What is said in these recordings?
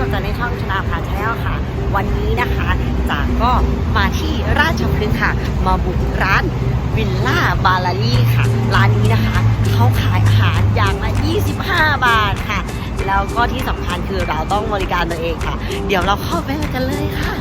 สนใจในช่องชนาพาแนลค่ะ วันนี้นะคะจากก็มาที่ราชพฤกษ์ค่ะ มาบุกร้านวิลล่าบาลารีค่ะ ร้านนี้นะคะเขาขายอาหารอย่างละ 25 บาทค่ะ แล้วก็ที่สำคัญคือเราต้องบริการตัวเองค่ะ เดี๋ยวเราเข้าไปกันเลยค่ะ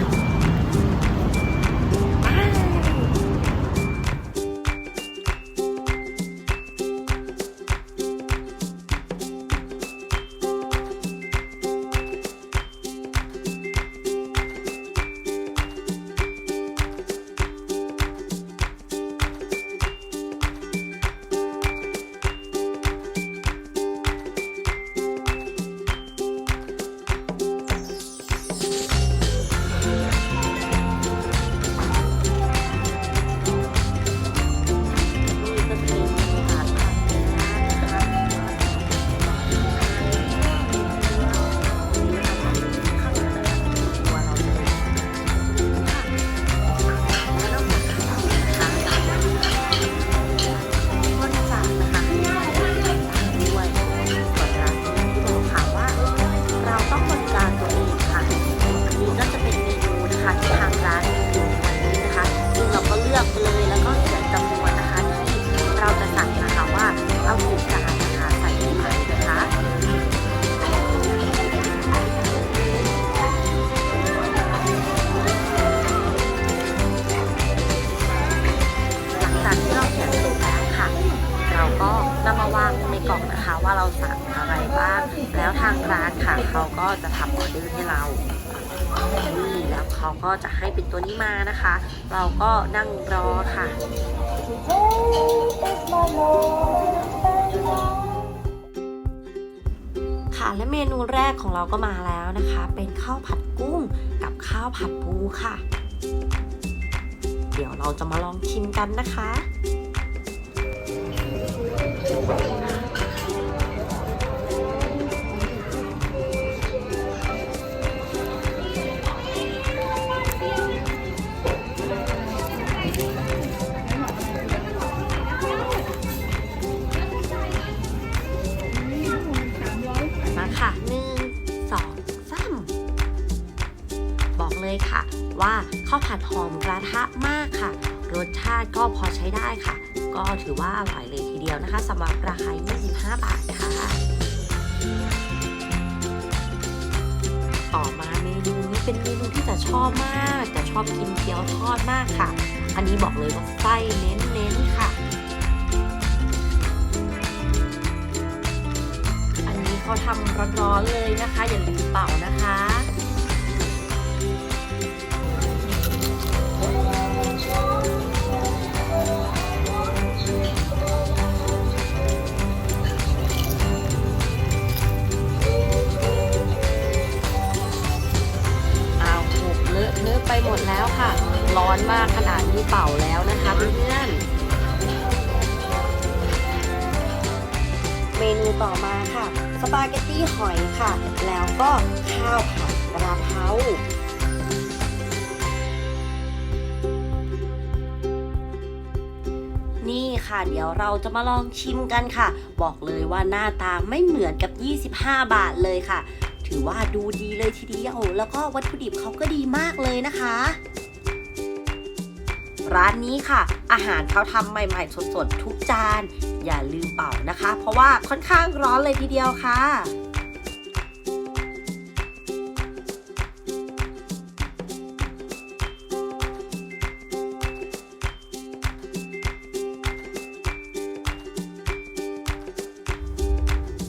เขาก็จะทำออเดอร์ให้เรานี่แล้วเขาก็จะให้เป็นตัวนี้มานะคะ เราก็นั่งรอค่ะค่ะและเมนูแรกของเราก็มาแล้วนะคะ เป็นข้าวผัดกุ้งกับข้าวผัดปูค่ะ เดี๋ยวเราจะมาลองชิมกันนะคะ พอใช้ได้ค่ะ ก็ถือว่าอร่อยเลยทีเดียวนะคะสำหรับราคา 25 บาทค่ะต่อมาเมนูนี้เป็นเมนูที่จะชอบมาก จะชอบกินเกี๊ยวทอดมากค่ะ อันนี้บอกเลยว่าไส้เน้นๆค่ะอันนี้เขาทำร้อนๆเลยนะคะ อย่าลืมเป่านะคะ เมนูต่อมาค่ะ สปาเกตตี้หอยค่ะ แล้วก็ข้าวผัดกระเพรานี่ค่ะเดี๋ยวเราจะมาลองชิมกันค่ะ บอกเลยว่าหน้าตาไม่เหมือนกับ 25 บาทเลยค่ะ ถือว่าดูดีเลยทีเดียว แล้วก็วัตถุดิบเขาก็ดีมากเลยนะคะ ร้านนี้ค่ะ อาหารเขาทำใหม่ๆ สดๆ ทุกจาน อย่าลืมเป่านะคะ เพราะว่าค่อนข้างร้อนเลยทีเดียวค่ะ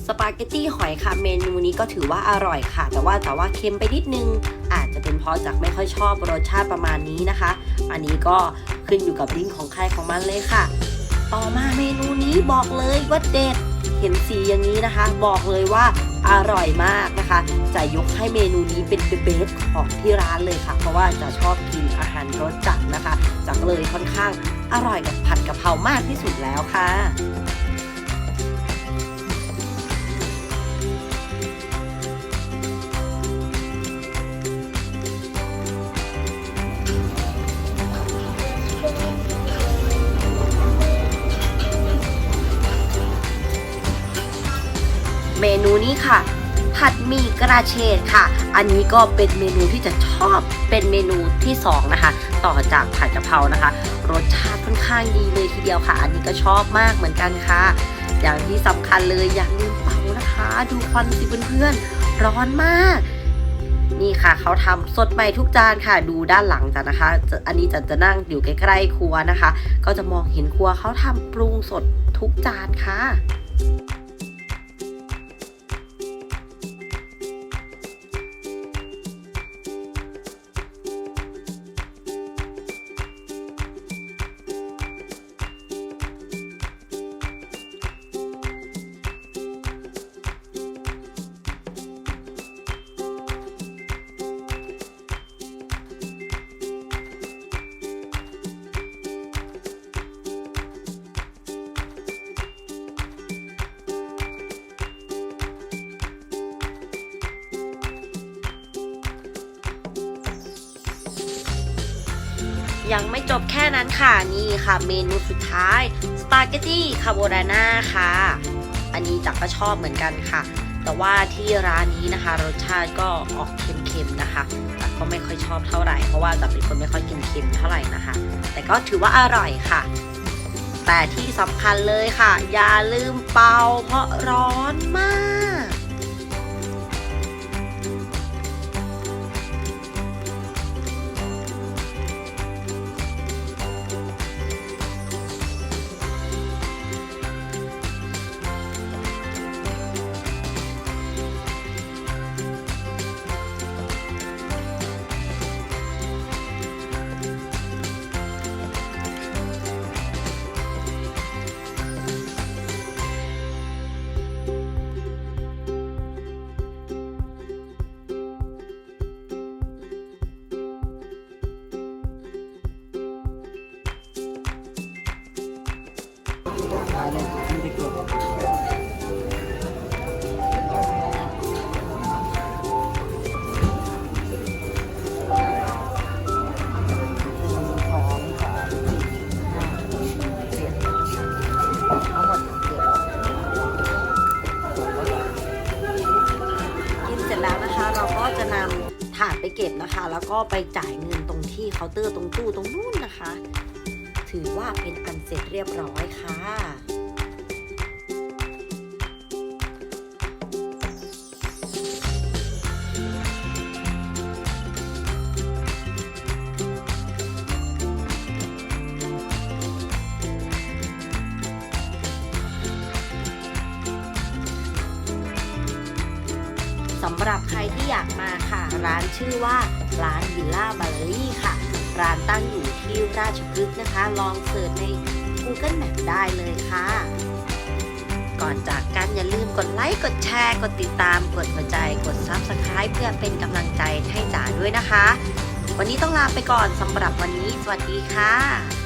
สปาเกตตี้หอยค่ะเมนูนี้ก็ถือว่าอร่อยค่ะ แต่ว่าแต่ว่าเค็มไปนิดนึง อาจจะเป็นเพราะจากไม่ค่อยชอบรสชาติประมาณนี้นะคะ อันนี้ก็ ขึ้นอยู่กับลิงของใครของมันเลยค่ะ ต่อมาเมนูนี้บอกเลยว่าเด็ด เห็นสีอย่างนี้นะคะ บอกเลยว่าอร่อยมากนะคะ จะยกให้เมนูนี้เป็นเบสของที่ร้านเลยค่ะ เพราะว่าจะชอบกินอาหารรสจัดนะคะ จังเลยค่อนข้างอร่อยกับผัดกะเพรามากที่สุดแล้วค่ะ นี้ค่ะ ผัดหมี่กระเฉดค่ะ อันนี้ก็เป็นเมนูที่จะชอบเป็นเมนูที่สองนะคะ ต่อจากผัดกะเพรานะคะ รสชาติค่อนข้างดีเลยทีเดียวค่ะ อันนี้ก็ชอบมากเหมือนกันค่ะ อย่างที่สำคัญเลยอย่าลืมเป่านะคะ ดูควันสิเพื่อนๆร้อนมากนี่ค่ะเขาทำสดใหม่ทุกจานค่ะ ดูด้านหลังจ้ะนะคะะอันนี้จะจะนั่งอยู่ใกล้ๆครัวนะคะ ก็จะมองเห็นครัวเขาทำปรุงสดทุกจานค่ะ ยังไม่จบแค่นั้นค่ะนี่ค่ะเมนูสุดท้ายสปาเกตตี้คาโบนาน่าค่ะ อันนี้จักก็ชอบเหมือนกันค่ะ แต่ว่าที่ร้านนี้นะคะ รสชาติก็ออกเค็มๆนะคะแต่ก็ไม่ค่อยชอบเท่าไหร่เพราะว่าจะเป็นคนไม่ค่อยกินเค็มเท่าไหร่นะคะ แต่ก็ถือว่าอร่อยค่ะ แต่ที่สำคัญเลยค่ะ อย่าลืมเป่าเพราะร้อนมาก กินเสร็จแล้วนะคะเราก็จะนำถาดไปเก็บนะคะ แล้วก็ไปจ่ายเงินตรงที่เคาน์เตอร์ตรงตู้ตรงนู้นนะคะ ถือว่าเป็นอันเสร็จเรียบร้อยค่ะำหรับใครที่อยากมาค่ะ ร้านชื่อว่าร้านวิลล่าบาลลี่ค่ะ ร้านตั้งอยู่ที่ราชพฤกษ์นะคะ ลองเสิร์ชใน Google Map ได้เลยค่ะ ก่อนจากกันอย่าลืมกดไลค์ กดแชร์ กดติดตาม กดหัวใจ กด Subscribe เพื่อเป็นกำลังใจให้จ๋าด้วยนะคะ วันนี้ต้องลาไปก่อนสำหรับวันนี้ สวัสดีค่ะ